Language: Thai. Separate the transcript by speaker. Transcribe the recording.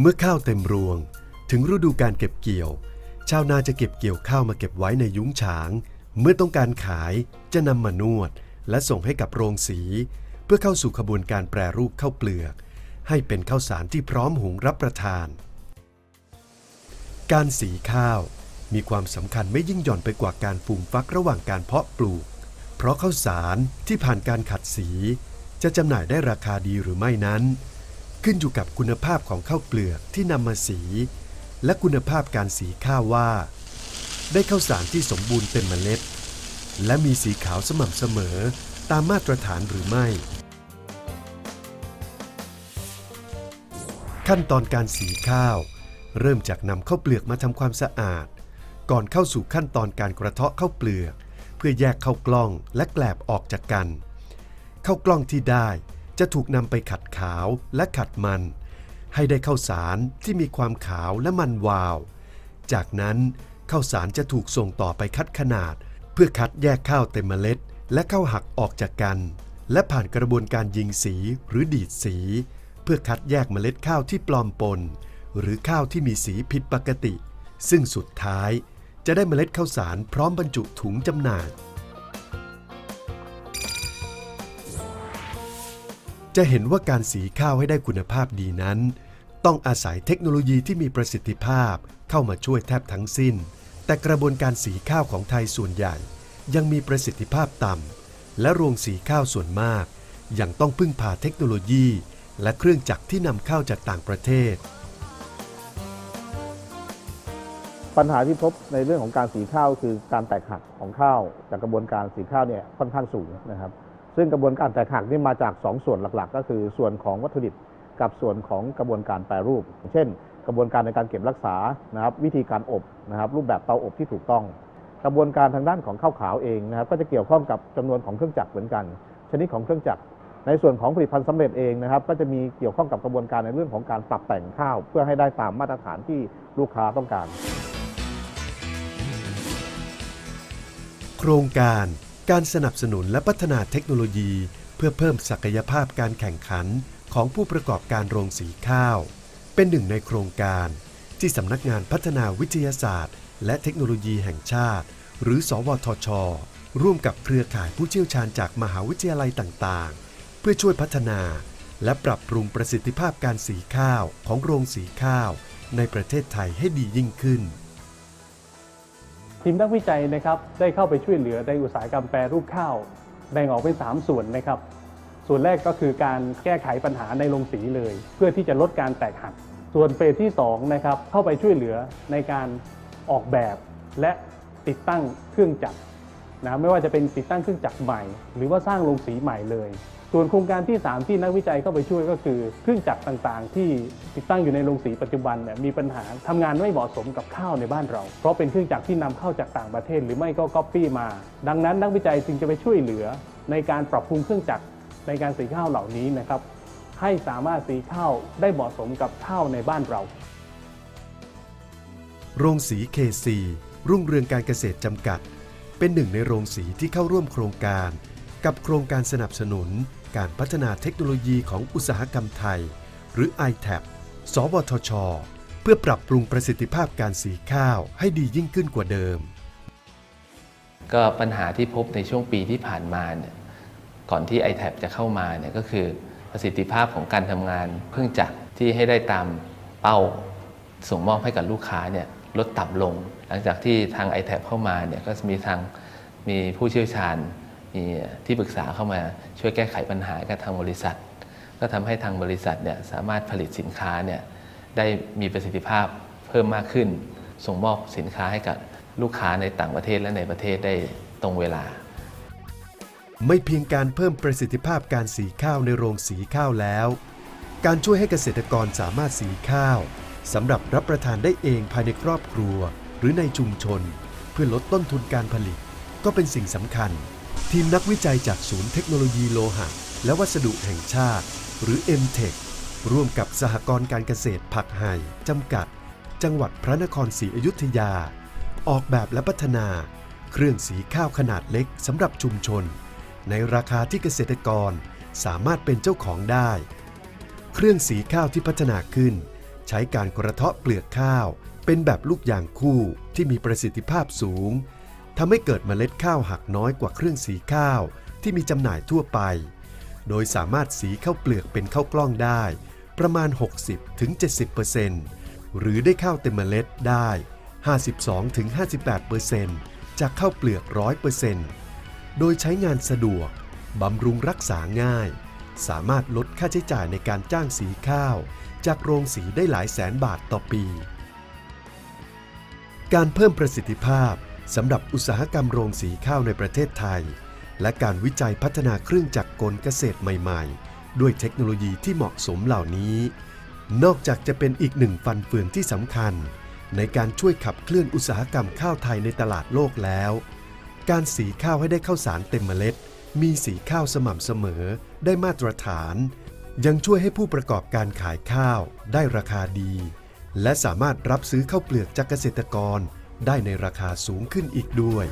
Speaker 1: เมื่อข้าวเต็มรวง ถึงฤดูการเก็บเกี่ยว ชาวนาจะเก็บเกี่ยวข้าวมาเก็บไว้ในยุ้งฉาง เมื่อต้องการขายจะนำมานวด และส่งให้กับโรงสี เพื่อเข้าสู่ขบวนการแปรรูปข้าวเปลือก ให้เป็นข้าวสารที่พร้อมหุงรับประทาน การสีข้าวมีความสำคัญไม่ยิ่งหย่อนไปกว่าการฟูมฟักระหว่างการเพาะปลูก เพราะข้าวสารที่ผ่านการขัดสี จะจำหน่ายได้ราคาดีหรือไม่นั้น ขึ้นอยู่กับคุณภาพของข้าวเปลือกที่นำมาสี และคุณภาพการสีข้าวว่า ได้ข้าวสารที่สมบูรณ์เต็มเมล็ด และมีสีขาวสม่ำเสมอตามมาตรฐานหรือไม่ ขั้นตอนการสีข้าว เริ่มจากนำข้าวเปลือกมาทำความสะอาด ก่อนเข้าสู่ขั้นตอนการกระเทาะข้าวเปลือก เพื่อแยกข้าวกล้องและแกลบออกจากกันข้าวกล้องที่ได้ จะถูกนำไปขัดขาวและขัดมัน ให้ได้ข้าวสารที่มีความขาวและมันวาว จากนั้นข้าวสารจะถูกส่งต่อไปคัดขนาด เพื่อคัดแยกข้าวเต็มเมล็ด และข้าวหักออกจากกัน และผ่านกระบวนการยิงสีหรือดีดสี เพื่อคัดแยกเมล็ดข้าวที่ปลอมปน หรือข้าวที่มีสีผิดปกติ ซึ่งสุดท้ายจะได้เมล็ดข้าวสารพร้อมบรรจุถุงจำหน่าย จะเห็นว่าการสีข้าวให้ได้คุณภาพดีนั้น ต้องอาศัยเทคโนโลยีที่มีประสิทธิภาพเข้ามาช่วยแทบทั้งสิ้น แต่กระบวนการสีข้าวของไทยส่วนใหญ่ ยังมีประสิทธิภาพต่ำและโรงสีข้าวส่วนมาก ยังต้องพึ่งพาเทคโนโลยี และเครื่องจักรที่นำเข้าจากต่างประเทศ
Speaker 2: ปัญหาที่พบในเรื่องของการสีข้าวคือการแตกหักของข้าวจากกระบวนการสีข้าวเนี่ยค่อนข้างสูงนะครับ ซึ่งกระบวนการแตกหักนี่มาจาก 2 ส่วนหลักๆ ก็คือส่วนของวัตถุดิบกับส่วนของกระบวนการแปรรูป เช่น กระบวนการในการเก็บรักษานะครับวิธีการอบนะครับรูปแบบเตาอบที่ถูกต้อง กระบวนการทางด้านของข้าวขาวเองนะครับก็จะเกี่ยวข้องกับจำนวนของเครื่องจักรเหมือนกัน ชนิดของเครื่องจักร ในส่วนของผลิตภัณฑ์สำเร็จเองนะครับก็จะมีเกี่ยวข้องกับกระบวนการในเรื่องของการปรับแต่งข้าว เพื่อให้ได้ตามมาตรฐานที่ลูกค้าต้องการ
Speaker 1: โครงการ การสนับสนุนและพัฒนาเทคโนโลยี เพื่อเพิ่มศักยภาพการแข่งขันของผู้ประกอบการโรงสีข้าว เป็นหนึ่งในโครงการ ที่สำนักงานพัฒนาวิทยาศาสตร์ และเทคโนโลยีแห่งชาติ หรือ สวทช ร่วมกับเครือข่ายผู้เชี่ยวชาญจากมหาวิทยาลัยต่างๆ เพื่อช่วยพัฒนา และปรับปรุงประสิทธิภาพการสีข้าวของโรงสีข้าว ในประเทศไทยให้ดียิ่งขึ้น
Speaker 3: ทีมนักวิจัยนะครับได้เข้าไปช่วยเหลือในอุตสาหกรรมแปรรูปข้าวแบ่งออกเป็น 3 ส่วนนะครับ ส่วนแรกก็คือการแก้ไขปัญหาในโรงสีเลย เพื่อที่จะลดการแตกหัก ส่วนเฟสที่2นะครับเข้าไปช่วยเหลือในการออกแบบและติดตั้งเครื่องจักรนะไม่ว่าจะเป็นติดตั้งเครื่องจักรใหม่ หรือว่าสร้างโรงสีใหม่เลย ส่วนโครงการที่ 3 ที่นักวิจัยเข้าไปช่วยก็คือ เครื่องจักรต่างๆ ที่ติดตั้งอยู่ในโรงสีปัจจุบันเนี่ยมีปัญหาทำงานไม่เหมาะสมกับข้าวในบ้านเรา เพราะเป็นเครื่องจักรที่นำเข้าจากต่างประเทศ หรือไม่ก็ก๊อปปี้มา ดังนั้นนักวิจัยจึงจะไปช่วยเหลือในการปรับปรุงเครื่องจักรในการสีข้าวเหล่านี้นะครับให้สามารถสีข้าวได้เหมาะสมกับข้าวในบ้านเรา
Speaker 1: โรงสีเคซีรุ่งเรืองการเกษตรจำกัด เป็นหนึ่งในโรงสีที่เข้าร่วมโครงการ กับโครงการสนับสนุน การพัฒนาเทคโนโลยีของอุตสาหกรรมไทย หรือ ITAP สวทช เพื่อปรับปรุงประสิทธิภาพการสีข้าวให้ดียิ่งขึ้นกว่าเดิม
Speaker 4: ก็ปัญหาที่พบในช่วงปีที่ผ่านมาเนี่ยก่อนที่ i t a b จะเข้ามาเนี่ยก็คือประสิทธิภาพของการทำงานเครื่องจักรที่ให้ได้ตามเป้าส่งมอบให้กับลูกค้าเนี่ยลดต่ำลง หลังจากที่ทาง i t a b เข้ามาเนี่ยก็มีทางมีผู้เชี่ยวชาญ ที่ปรึกษาเข้ามาช่วยแก้ไขปัญหากับทางบริษัท ก็ทำให้ทางบริษัทเนี่ยสามารถผลิตสินค้าเนี่ยได้มีประสิทธิภาพเพิ่มมากขึ้น ส่งมอบสินค้าให้กับลูกค้าในต่างประเทศและในประเทศได้ตรงเวลา
Speaker 1: ไม่เพียงการเพิ่มประสิทธิภาพการสีข้าวในโรงสีข้าวแล้ว การช่วยให้เกษตรกรสามารถสีข้าวสำหรับรับประทานได้เองภายในครอบครัว หรือในชุมชน เพื่อลดต้นทุนการผลิต ก็เป็นสิ่งสำคัญ ทีมนักวิจัยจากศูนย์เทคโนโลยีโลหะ และวัสดุแห่งชาติ หรือ m t e c ร่วมกับสหกรณ์การเกษตรผักไห่จำกัด จังหวัดพระนครศรีอยุธยา ออกแบบและพัฒนา เครื่องสีข้าวขนาดเล็กสำหรับชุมชน ในราคาที่เกษตรกรสามารถเป็นเจ้าของได้ เครื่องสีข้าวที่พัฒนาขึ้น ใช้การกระเทาะเปลือกข้าว เป็นแบบลูกยางคู่ที่มีประสิทธิภาพสูง ทำให้เกิดเมล็ดข้าวหักน้อยกว่าเครื่องสีข้าวที่มีจำหน่ายทั่วไป โดยสามารถสีข้าวเปลือกเป็นข้าวกล้องได้ ประมาณ 60-70%หรือได้ข้าวเต็มเมล็ดได้ 52-58%จากข้าวเปลือก 100%โดยใช้งานสะดวกบำรุงรักษาง่าย สามารถลดค่าใช้จ่ายในการจ้างสีข้าว จากโรงสีได้หลายแสนบาทต่อปี การเพิ่มประสิทธิภาพ สำหรับอุตสาหกรรมโรงสีข้าวในประเทศไทย และการวิจัยพัฒนาเครื่องจักรกลเกษตรใหม่ ๆ ด้วยเทคโนโลยีที่เหมาะสมเหล่านี้ นอกจากจะเป็นอีกหนึ่งฟันเฟืองที่สำคัญ ในการช่วยขับเคลื่อนอุตสาหกรรมข้าวไทยในตลาดโลกแล้ว การสีข้าวให้ได้ข้าวสารเต็มเมล็ด มีสีข้าวสม่ำเสมอ ได้มาตรฐาน ยังช่วยให้ผู้ประกอบการขายข้าว ได้ราคาดี และสามารถรับซื้อข้าวเปลือกจากเกษตรกร ได้ในราคาสูงขึ้นอีกด้วย